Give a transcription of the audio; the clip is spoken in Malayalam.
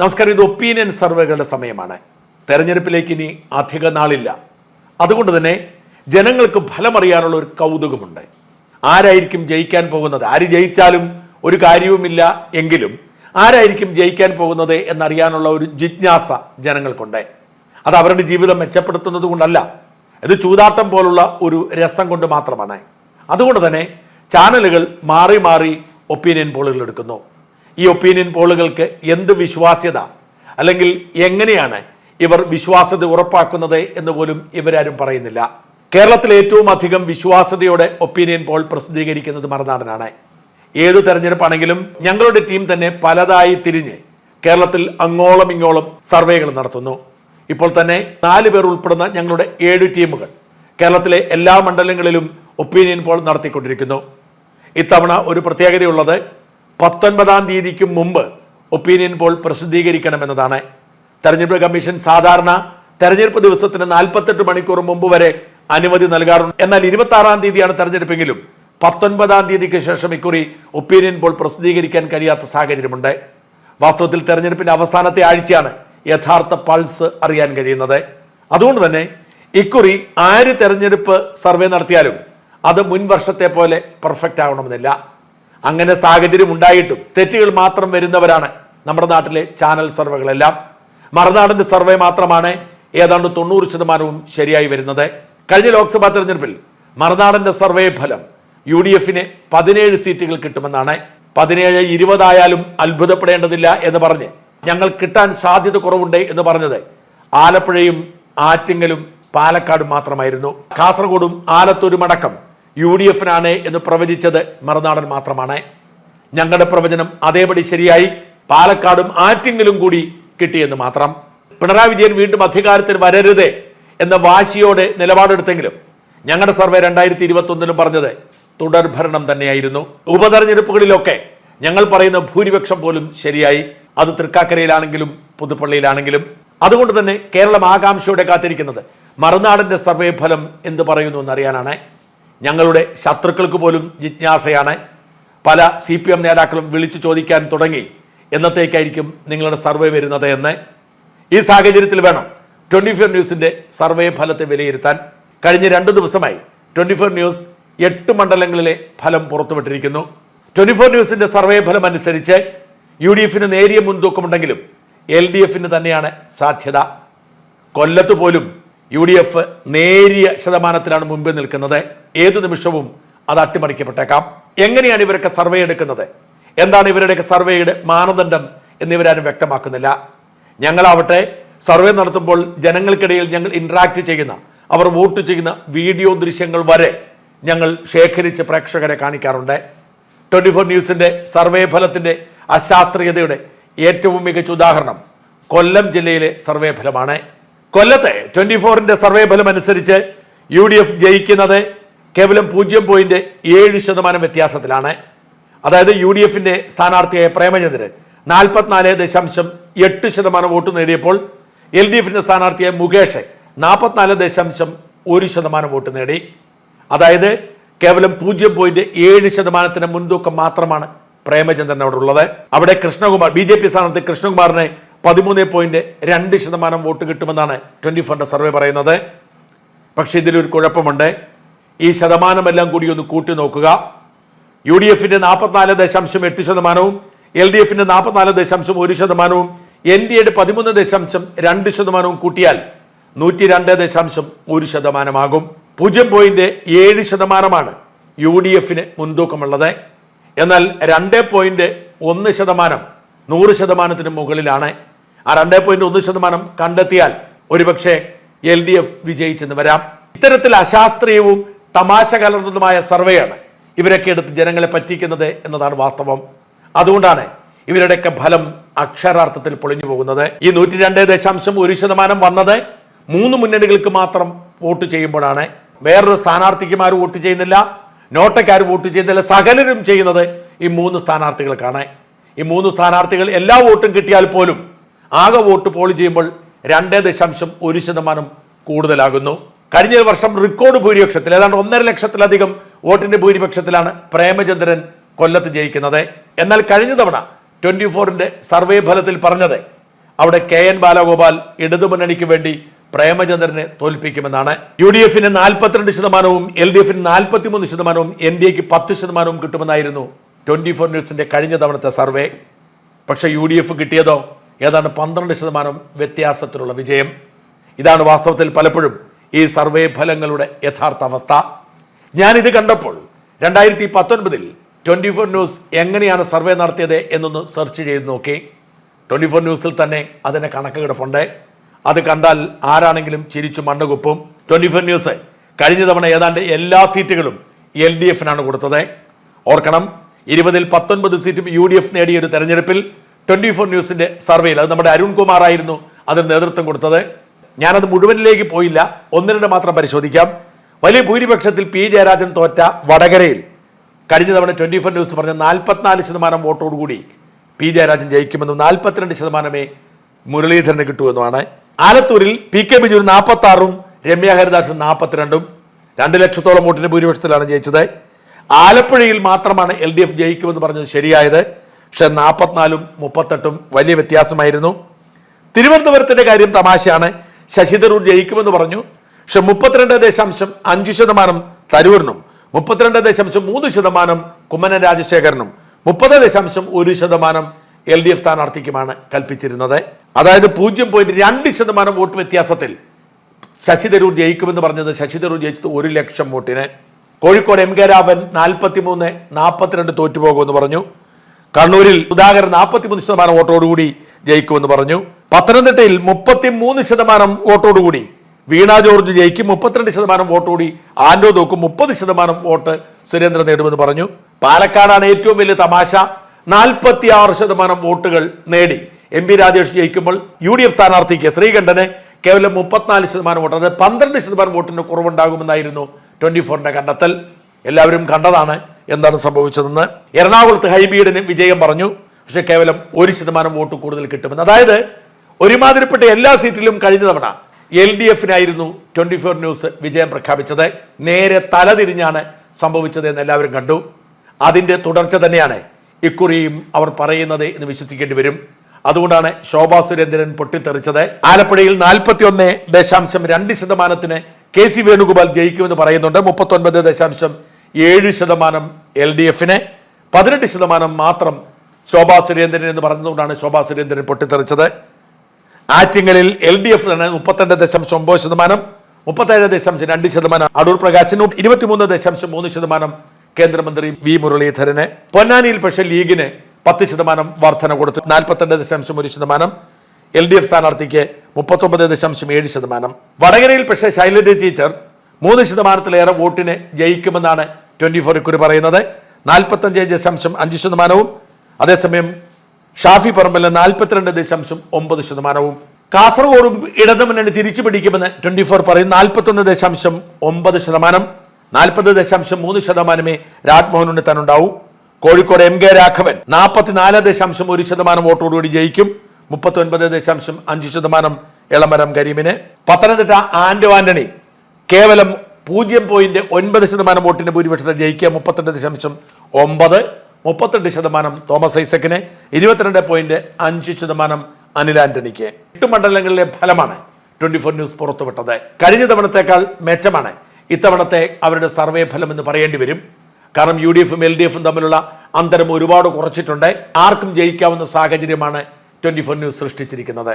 നമസ്കാരം ഇത് ഒപ്പീനിയൻ സർവേകളുടെ സമയമാണ്. തെരഞ്ഞെടുപ്പിലേക്ക് ഇനി അധിക നാളില്ല. അതുകൊണ്ട് തന്നെ ജനങ്ങൾക്ക് ഫലമറിയാനുള്ള ഒരു കൗതുകമുണ്ട്. ആരായിരിക്കും ജയിക്കാൻ പോകുന്നത്? ആര് ജയിച്ചാലും ഒരു കാര്യവുമില്ല എങ്കിലും ആരായിരിക്കും ജയിക്കാൻ പോകുന്നത് എന്നറിയാനുള്ള ഒരു ജിജ്ഞാസ ജനങ്ങൾക്കുണ്ട്. അത് അവരുടെ ജീവിതം മെച്ചപ്പെടുത്തുന്നത് കൊണ്ടല്ല. ഇത് ചൂതാട്ടം പോലുള്ള ഒരു രസം കൊണ്ട് മാത്രമാണ്. അതുകൊണ്ട് തന്നെ ചാനലുകൾ മാറി മാറി ഒപ്പീനിയൻ പോളുകൾ എടുക്കുന്നു. ഈ ഒപ്പീനിയൻ പോളുകൾക്ക് എന്ത് വിശ്വാസ്യത? അല്ലെങ്കിൽ എങ്ങനെയാണ് ഇവർ വിശ്വാസ്യത ഉറപ്പാക്കുന്നത് എന്ന് പോലും ഇവരാരും പറയുന്നില്ല. കേരളത്തിൽ ഏറ്റവും അധികം വിശ്വാസ്യതയോടെ ഒപ്പീനിയൻ പോൾ പ്രസിദ്ധീകരിക്കുന്നത് മറുനാടനാണ്. ഏത് തെരഞ്ഞെടുപ്പാണെങ്കിലും ഞങ്ങളുടെ ടീം തന്നെ പലതായി തിരിഞ്ഞ് കേരളത്തിൽ അങ്ങോളം ഇങ്ങോളം സർവേകൾ നടത്തുന്നു. ഇപ്പോൾ തന്നെ നാല് പേർ ഉൾപ്പെടുന്ന ഞങ്ങളുടെ ഏഴ് ടീമുകൾ കേരളത്തിലെ എല്ലാ മണ്ഡലങ്ങളിലും ഒപ്പീനിയൻ പോൾ നടത്തിക്കൊണ്ടിരിക്കുന്നു. ഇത്തവണ ഒരു പ്രത്യേകതയുള്ളത് പത്തൊൻപതാം തീയതിക്കും മുമ്പ് ഒപ്പീനിയൻ പോൾ പ്രസിദ്ധീകരിക്കണമെന്നതാണ്. തെരഞ്ഞെടുപ്പ് കമ്മീഷൻ സാധാരണ തെരഞ്ഞെടുപ്പ് ദിവസത്തിന് നാൽപ്പത്തെട്ട് മണിക്കൂർ മുമ്പ് വരെ അനുമതി നൽകാറുണ്ട്. എന്നാൽ ഇരുപത്തി ആറാം തീയതിയാണ് തെരഞ്ഞെടുപ്പെങ്കിലും പത്തൊൻപതാം തീയതിക്ക് ശേഷം ഇക്കുറി ഒപ്പീനിയൻ പോൾ പ്രസിദ്ധീകരിക്കാൻ കഴിയാത്ത സാഹചര്യമുണ്ട്. വാസ്തവത്തിൽ തെരഞ്ഞെടുപ്പിന്റെ അവസാനത്തെ ആഴ്ചയാണ് യഥാർത്ഥ പൾസ് അറിയാൻ കഴിയുന്നത്. അതുകൊണ്ട് തന്നെ ഇക്കുറി ആര് തെരഞ്ഞെടുപ്പ് സർവേ നടത്തിയാലും അത് മുൻ വർഷത്തെ പോലെ പെർഫെക്റ്റ് ആവണമെന്നില്ല. അങ്ങനെ സാഹചര്യം ഉണ്ടായിട്ടും തെറ്റുകൾ മാത്രം വരുന്നവരാണ് നമ്മുടെ നാട്ടിലെ ചാനൽ സർവേകളെല്ലാം. മറുനാടിന്റെ സർവേ മാത്രമാണ് ഏതാണ്ട് തൊണ്ണൂറ് ശതമാനവും ശരിയായി വരുന്നത്. കഴിഞ്ഞ ലോക്സഭാ തെരഞ്ഞെടുപ്പിൽ മറുനാടന്റെ സർവേ ഫലം യു ഡി എഫിന് പതിനേഴ് സീറ്റുകൾ കിട്ടുമെന്നാണ്. പതിനേഴ് ഇരുപതായാലും അത്ഭുതപ്പെടേണ്ടതില്ല എന്ന് പറഞ്ഞ് ഞങ്ങൾ കിട്ടാൻ സാധ്യത കുറവുണ്ട് എന്ന് പറഞ്ഞത് ആലപ്പുഴയും ആറ്റിങ്ങലും പാലക്കാടും മാത്രമായിരുന്നു. കാസർഗോഡും ആലത്തൂരും അടക്കം യു ഡി എഫിനാണ് എന്ന് പ്രവചിച്ചത് മറുനാടൻ മാത്രമാണ്. ഞങ്ങളുടെ പ്രവചനം അതേപടി ശരിയായി പാലക്കാടും ആറ്റിങ്ങലും കൂടി കിട്ടിയെന്ന് മാത്രം. പിണറായി വിജയൻ വീണ്ടും അധികാരത്തിൽ വരരുത് എന്ന വാശിയോടെ നിലപാടെടുത്തെങ്കിലും ഞങ്ങളുടെ സർവേ രണ്ടായിരത്തി ഇരുപത്തി ഒന്നിലും പറഞ്ഞത് തുടർഭരണം തന്നെയായിരുന്നു. ഉപതെരഞ്ഞെടുപ്പുകളിലൊക്കെ ഞങ്ങൾ പറയുന്ന ഭൂരിപക്ഷം പോലും ശരിയായി. അത് തൃക്കാക്കരയിലാണെങ്കിലും പുതുപ്പള്ളിയിലാണെങ്കിലും. അതുകൊണ്ട് തന്നെ കേരളം ആകാംക്ഷയോടെ കാത്തിരിക്കുന്നത് മറുനാടിന്റെ സർവേ ഫലം എന്ത് പറയുന്നു എന്നറിയാനാണ്. ഞങ്ങളുടെ ശത്രുക്കൾക്ക് പോലും ജിജ്ഞാസയാണ്. പല സി പി എം നേതാക്കളും വിളിച്ചു ചോദിക്കാൻ തുടങ്ങി. എന്നത്തേക്കായിരിക്കും നിങ്ങളുടെ സർവേ വരുന്നത് എന്ന്? ഈ സാഹചര്യത്തിൽ വേണം ട്വന്റി ഫോർ ന്യൂസിന്റെ സർവേ ഫലത്തെ വിലയിരുത്താൻ. കഴിഞ്ഞ രണ്ട് ദിവസമായി ട്വന്റി ഫോർ ന്യൂസ് എട്ട് മണ്ഡലങ്ങളിലെ ഫലം പുറത്തുവിട്ടിരിക്കുന്നു. ട്വന്റി ഫോർ ന്യൂസിന്റെ സർവേ ഫലം അനുസരിച്ച് യു ഡി എഫിന് നേരിയ മുൻതൂക്കമുണ്ടെങ്കിലും എൽ ഡി എഫിന് തന്നെയാണ് സാധ്യത. കൊല്ലത്ത് പോലും യു ഡി എഫ് നേരിയ ശതമാനത്തിലാണ് മുമ്പിൽ നിൽക്കുന്നത്. ഏതു നിമിഷവും അത് അട്ടിമറിക്കപ്പെട്ടേക്കാം. എങ്ങനെയാണ് ഇവരൊക്കെ സർവേ എടുക്കുന്നത്? എന്താണ് ഇവരുടെയൊക്കെ സർവേയുടെ മാനദണ്ഡം എന്നിവരാരും വ്യക്തമാക്കുന്നില്ല. ഞങ്ങളാവട്ടെ സർവേ നടത്തുമ്പോൾ ജനങ്ങൾക്കിടയിൽ ഞങ്ങൾ ഇൻട്രാക്ട് ചെയ്യുന്ന അവർ വോട്ട് ചെയ്യുന്ന വീഡിയോ ദൃശ്യങ്ങൾ വരെ ഞങ്ങൾ ശേഖരിച്ച് പ്രേക്ഷകരെ കാണിക്കാറുണ്ട്. ട്വന്റി ഫോർ ന്യൂസിന്റെ സർവേ ഫലത്തിന്റെ അശാസ്ത്രീയതയുടെ ഏറ്റവും മികച്ച ഉദാഹരണം കൊല്ലം ജില്ലയിലെ സർവേ ഫലമാണ്. കൊല്ലത്തെ ട്വന്റി ഫോറിന്റെ സർവേ ഫലം അനുസരിച്ച് യു ഡി എഫ് ജയിക്കുന്നത് കേവലം പൂജ്യം പോയിന്റ് ഏഴ് ശതമാനം വ്യത്യാസത്തിലാണ്. അതായത് യു ഡി എഫിന്റെ സ്ഥാനാർത്ഥിയായ പ്രേമചന്ദ്രൻ നാൽപ്പത്തിനാല് ദശാംശം എട്ട് ശതമാനം വോട്ട് നേടിയപ്പോൾ എൽ ഡി എഫിന്റെ സ്ഥാനാർത്ഥിയായ മുകേഷ് നാൽപ്പത്തിനാല് ദശാംശം ഒരു ശതമാനം വോട്ട് നേടി. അതായത് കേവലം പൂജ്യം പോയിന്റ് ഏഴ് ശതമാനത്തിന് മുൻതൂക്കം മാത്രമാണ് പ്രേമചന്ദ്രൻ അവിടെ ഉള്ളത് അവിടെ കൃഷ്ണകുമാർ ബി ജെ പി സ്ഥാനാർത്ഥി കൃഷ്ണകുമാറിന് പതിമൂന്ന് പോയിന്റ് രണ്ട് ശതമാനം വോട്ട് കിട്ടുമെന്നാണ് ട്വന്റി ഫോറിന്റെ സർവേ പറയുന്നത്. പക്ഷേ ഇതിലൊരു കുഴപ്പമുണ്ട്. ഈ ശതമാനമെല്ലാം കൂടി ഒന്ന് കൂട്ടി നോക്കുക. യു ഡി എഫിന്റെ നാൽപ്പത്തിനാല് ദശാംശം എട്ട് ശതമാനവും എൽ ഡി എഫിന്റെ നാൽപ്പത്തിനാല് ദശാംശം ഒരു ശതമാനവും എൻ ഡി എയുടെ പതിമൂന്ന് ദശാംശം രണ്ട് ശതമാനവും കൂട്ടിയാൽ നൂറ്റി രണ്ട് ദശാംശം ഒരു ശതമാനമാകും. പൂജ്യം പോയിന്റ് ഏഴ് ശതമാനമാണ് യു ഡി എഫിന് മുൻതൂക്കമുള്ളത്. എന്നാൽ രണ്ട് പോയിന്റ് ഒന്ന് ശതമാനം നൂറ് ശതമാനത്തിന് മുകളിലാണ് ആ രണ്ടേ പോയിന്റ് ഒന്ന് ശതമാനം കണ്ടെത്തിയാൽ ഒരുപക്ഷെ എൽ ഡി എഫ് വിജയിച്ചെന്ന് വരാം. ഇത്തരത്തിൽ അശാസ്ത്രീയവും തമാശ കലർന്നതുമായ സർവേയാണ് ഇവരൊക്കെ എടുത്ത് ജനങ്ങളെ പറ്റിക്കുന്നത് എന്നതാണ് വാസ്തവം. അതുകൊണ്ടാണ് ഇവരുടെയൊക്കെ ഫലം അക്ഷരാർത്ഥത്തിൽ പൊളിഞ്ഞു പോകുന്നത്. ഈ നൂറ്റി രണ്ട് ദശാംശം ഒരു ശതമാനം വന്നത് മൂന്ന് മുന്നണികൾക്ക് മാത്രം വോട്ട് ചെയ്യുമ്പോഴാണ്. വേറൊരു സ്ഥാനാർത്ഥിക്കുമാർ വോട്ട് ചെയ്യുന്നില്ല നോട്ടക്കാർ വോട്ട് ചെയ്യുന്നില്ല സകലരും ചെയ്യുന്നത് ഈ മൂന്ന് സ്ഥാനാർത്ഥികൾക്കാണ്. ഈ മൂന്ന് സ്ഥാനാർത്ഥികൾ എല്ലാ വോട്ടും കിട്ടിയാൽ പോലും ആകെ വോട്ട് പോളി ചെയ്യുമ്പോൾ രണ്ട് ദശാംശം ഒരു ശതമാനം കൂടുതലാകുന്നു. കഴിഞ്ഞ വർഷം റെക്കോർഡ് ഭൂരിപക്ഷത്തിൽ ഏതാണ്ട് ഒന്നര ലക്ഷത്തിലധികം വോട്ടിന്റെ ഭൂരിപക്ഷത്തിലാണ് പ്രേമചന്ദ്രൻ കൊല്ലത്ത് ജയിക്കുന്നത്. എന്നാൽ കഴിഞ്ഞ തവണ ട്വന്റി ഫോറിന്റെ സർവേ ഫലത്തിൽ പറഞ്ഞത് അവിടെ കെ എൻ ബാലഗോപാൽ ഇടതുമുന്നണിക്ക് വേണ്ടി പ്രേമചന്ദ്രനെ തോൽപ്പിക്കുമെന്നാണ്. യു ഡി എഫിന് നാൽപ്പത്തിരണ്ട് ശതമാനവും എൽ ഡി എഫിന് നാൽപ്പത്തിമൂന്ന് ശതമാനവും എൻ ഡി എക്ക് പത്ത് ശതമാനവും കിട്ടുമെന്നായിരുന്നു ട്വന്റി ഫോർ ന്യൂസിന്റെ കഴിഞ്ഞ തവണത്തെ സർവേ. പക്ഷേ യു ഡി എഫ് കിട്ടിയതോ? ഏതാണ്ട് പന്ത്രണ്ട് ശതമാനം വ്യത്യാസത്തിലുള്ള വിജയം. ഇതാണ് വാസ്തവത്തിൽ പലപ്പോഴും ഈ സർവേ ഫലങ്ങളുടെ യഥാർത്ഥ അവസ്ഥ. ഞാനിത് കണ്ടപ്പോൾ രണ്ടായിരത്തി പത്തൊൻപതിൽ ട്വന്റി ഫോർ ന്യൂസ് എങ്ങനെയാണ് സർവേ നടത്തിയത് എന്നൊന്ന് സെർച്ച് ചെയ്ത് നോക്കി. ട്വന്റി ഫോർ ന്യൂസിൽ തന്നെ അതിന്റെ കണക്ക് കിടപ്പുണ്ട് അത് കണ്ടാൽ ആരാണെങ്കിലും ചിരിച്ചു മണ്ണുകുപ്പും. ട്വന്റി ഫോർ ന്യൂസ് കഴിഞ്ഞ തവണ ഏതാണ്ട് എല്ലാ സീറ്റുകളും എൽ ഡി എഫിനാണ് കൊടുത്തത്. ഓർക്കണം ഇരുപതിൽ പത്തൊൻപത് സീറ്റും യു ഡി എഫ് നേടിയ ഒരു തെരഞ്ഞെടുപ്പിൽ ട്വന്റി ഫോർ ന്യൂസിന്റെ സർവേയിൽ. അത് നമ്മുടെ അരുൺ കുമാർ ആയിരുന്നു അതിന് നേതൃത്വം കൊടുത്തത്. ഞാനത് മുഴുവനിലേക്ക് പോയില്ല. ഒന്ന് രണ്ട് മാത്രം പരിശോധിക്കാം. വലിയ ഭൂരിപക്ഷത്തിൽ പി ജയരാജൻ തോറ്റ വടകരയിൽ കഴിഞ്ഞ തവണ ട്വന്റി ഫോർ ന്യൂസ് പറഞ്ഞ നാൽപ്പത്തിനാല് ശതമാനം വോട്ടോടുകൂടി പി ജയരാജൻ ജയിക്കുമെന്നും നാൽപ്പത്തിരണ്ട് ശതമാനമേ മുരളീധരന് കിട്ടുമെന്നുമാണ്. ആലത്തൂരിൽ പി കെ ബിജു നാൽപ്പത്തി ആറും രമ്യ ഹരിദാസൻ നാൽപ്പത്തിരണ്ടും രണ്ട് ലക്ഷത്തോളം വോട്ടിന്റെ ഭൂരിപക്ഷത്തിലാണ് ജയിച്ചത്. ആലപ്പുഴയിൽ മാത്രമാണ് എൽ ഡി എഫ് ജയിക്കുമെന്ന് പറഞ്ഞത് ശരിയായത്. പക്ഷെ നാൽപ്പത്തിനാലും മുപ്പത്തെട്ടും വലിയ വ്യത്യാസമായിരുന്നു. തിരുവനന്തപുരത്തിന്റെ കാര്യം തമാശയാണ്. ശശി തരൂർ ജയിക്കുമെന്ന് പറഞ്ഞു. പക്ഷെ മുപ്പത്തിരണ്ട് ദശാംശം അഞ്ച് ശതമാനം തരൂരിനും മുപ്പത്തിരണ്ട് ദശാംശം മൂന്ന് ശതമാനം കുമ്മനൻ രാജശേഖരനും മുപ്പത് ദശാംശം ഒരു ശതമാനം എൽ ഡി എഫ് സ്ഥാനാർത്ഥിക്കുമാണ് കൽപ്പിച്ചിരുന്നത്. അതായത് പൂജ്യം പോയിന്റ് രണ്ട് ശതമാനം വോട്ട് വ്യത്യാസത്തിൽ ശശി തരൂർ ജയിക്കുമെന്ന് പറഞ്ഞത് ശശി തരൂർ ജയിച്ചത് ഒരു ലക്ഷം വോട്ടിന്. കോഴിക്കോട് എം കെ രാവൻ നാൽപ്പത്തി മൂന്ന് നാൽപ്പത്തിരണ്ട് തോറ്റുപോകുമെന്ന് പറഞ്ഞു. കണ്ണൂരിൽ സുധാകരൻ നാൽപ്പത്തിമൂന്ന് ശതമാനം വോട്ടോടുകൂടി ജയിക്കുമെന്ന് പറഞ്ഞു. പത്തനംതിട്ടയിൽ മുപ്പത്തിമൂന്ന് ശതമാനം വോട്ടോടുകൂടി. വീണ ജോർജ് ജയിക്കും മുപ്പത്തിരണ്ട് ശതമാനം വോട്ടോടി. ആൻഡോ തോക്കും മുപ്പത് ശതമാനം വോട്ട് സുരേന്ദ്രൻ നേടുമെന്ന് പറഞ്ഞു. പാലക്കാടാണ് ഏറ്റവും വലിയ തമാശ. നാൽപ്പത്തി ആറ് ശതമാനം വോട്ടുകൾ നേടി. എം പി രാജേഷ് ജയിക്കുമ്പോൾ യു ഡി എഫ് സ്ഥാനാർത്ഥിക്ക് ശ്രീകണ്ഠന് കേവലം മുപ്പത്തിനാല് ശതമാനം വോട്ട്. അതായത് പന്ത്രണ്ട് ശതമാനം വോട്ടിന് കുറവുണ്ടാകുമെന്നായിരുന്നു ട്വന്റി ഫോറിന്റെ കണ്ടെത്തൽ. എല്ലാവരും കണ്ടതാണ്. എന്താണ് സംഭവിച്ചതെന്ന് എറണാകുളത്ത് ഹൈബീഡിന് വിജയം പറഞ്ഞു പക്ഷെ കേവലം ഒരു ശതമാനം വോട്ട് കൂടുതൽ കിട്ടുമെന്ന്. അതായത് ഒരുമാതിരിപ്പെട്ട എല്ലാ സീറ്റിലും കഴിഞ്ഞ തവണ എൽ ഡി എഫിനായിരുന്നു ട്വന്റി ഫോർ ന്യൂസ് വിജയം പ്രഖ്യാപിച്ചത്. നേരെ തലതിരിഞ്ഞാണ് സംഭവിച്ചത് എന്ന് എല്ലാവരും കണ്ടു. അതിന്റെ തുടർച്ച തന്നെയാണ് ഇക്കുറിയും അവർ പറയുന്നത് എന്ന് വിശ്വസിക്കേണ്ടി വരും. അതുകൊണ്ടാണ് ശോഭാ സുരേന്ദ്രൻ പൊട്ടിത്തെറിച്ചത്. ആലപ്പുഴയിൽ നാൽപ്പത്തി ഒന്ന് ദശാംശം രണ്ട് ശതമാനത്തിന് കെ സി വേണുഗോപാൽ ജയിക്കുമെന്ന് പറയുന്നുണ്ട്. മുപ്പത്തൊൻപത് ദശാംശം ഏഴ് ശതമാനം എൽ ഡി എഫിന് പതിനെട്ട് ശതമാനം മാത്രം ശോഭാ സുരേന്ദ്രൻ എന്ന് പറഞ്ഞതുകൊണ്ടാണ് ശോഭാ സുരേന്ദ്രൻ പൊട്ടിത്തെറിച്ചത്. ആറ്റിങ്ങലിൽ എൽ ഡി എഫ് മുപ്പത്തിരണ്ട് ദശാംശം ഒമ്പത് ശതമാനം മുപ്പത്തേഴ് ദശാംശം രണ്ട് ശതമാനം അടൂർ പ്രകാശിന് ഇരുപത്തിമൂന്ന് ദശാംശം മൂന്ന് ശതമാനം കേന്ദ്രമന്ത്രി വി മുരളീധരന്. പൊന്നാനിയിൽ പക്ഷേ ലീഗിന് പത്ത് ശതമാനം വർധന കൊടുത്തു നാൽപ്പത്തിരണ്ട് ദശാംശം ഒരു ശതമാനം. എൽ ഡി എഫ് സ്ഥാനാർത്ഥിക്ക് മുപ്പത്തൊമ്പത് ദശാംശം ഏഴ് ശതമാനം. വടകരയിൽ പക്ഷേ ശൈലജ ടീച്ചർ മൂന്ന് ശതമാനത്തിലേറെ വോട്ടിന് ജയിക്കുമെന്നാണ് ട്വന്റി ഫോർ ഇക്കുറി പറയുന്നത് നാൽപ്പത്തഞ്ച് ദശാംശം അഞ്ച് ശതമാനവും അതേസമയം ഷാഫി പറമ്പലിന് നാൽപ്പത്തിരണ്ട് ദശാംശം ഒമ്പത് ശതമാനവും. കാസർഗോഡും ഇടതുമുന്നണി തിരിച്ചു പിടിക്കുമെന്ന് ട്വന്റി ഫോർ പറയും. നാൽപ്പത്തൊന്ന് ദശാംശം ഒമ്പത് ശതമാനം നാൽപ്പത് ദശാംശം മൂന്ന് ശതമാനമേ രാജ്മോഹൻ ഉണ്ണിത്താനുണ്ടാവൂ. കോഴിക്കോട് എം കെ രാഘവൻ നാൽപ്പത്തിനാല് ദശാംശം ഒരു ശതമാനം വോട്ടോടുകൂടി ജയിക്കും. മുപ്പത്തി ഒൻപത് ദശാംശം അഞ്ച് ശതമാനം ഇളമരം കരീമിന്. പത്തനംതിട്ട ആൻഡോ ആന്റണി കേവലം പൂജ്യം പോയിന്റ് ഒൻപത് ശതമാനം വോട്ടിന് ഭൂരിപക്ഷത്തിൽ ജയിക്കുക മുപ്പത്തെട്ട് ദശാംശം ഒമ്പത് മുപ്പത്തെട്ട് ശതമാനം തോമസ് ഐസക്കിന് ഇരുപത്തിരണ്ട് പോയിന്റ് അഞ്ച് ശതമാനം അനിൽ ആന്റണിക്ക്. എട്ട് മണ്ഡലങ്ങളിലെ ഫലമാണ് ട്വന്റി ഫോർ ന്യൂസ് പുറത്തുവിട്ടത്. കഴിഞ്ഞ തവണത്തേക്കാൾ മെച്ചമാണ്. ഇത്തവണത്തെ അവരുടെ സർവേ ഫലം എന്ന് പറയേണ്ടി വരും. കാരണം യു ഡി എഫും എൽ ഡി എഫും തമ്മിലുള്ള അന്തരം ഒരുപാട് കുറച്ചിട്ടുണ്ട്. ആർക്കും ജയിക്കാവുന്ന സാഹചര്യമാണ് ട്വന്റി ഫോർ ന്യൂസ് സൃഷ്ടിച്ചിരിക്കുന്നത്.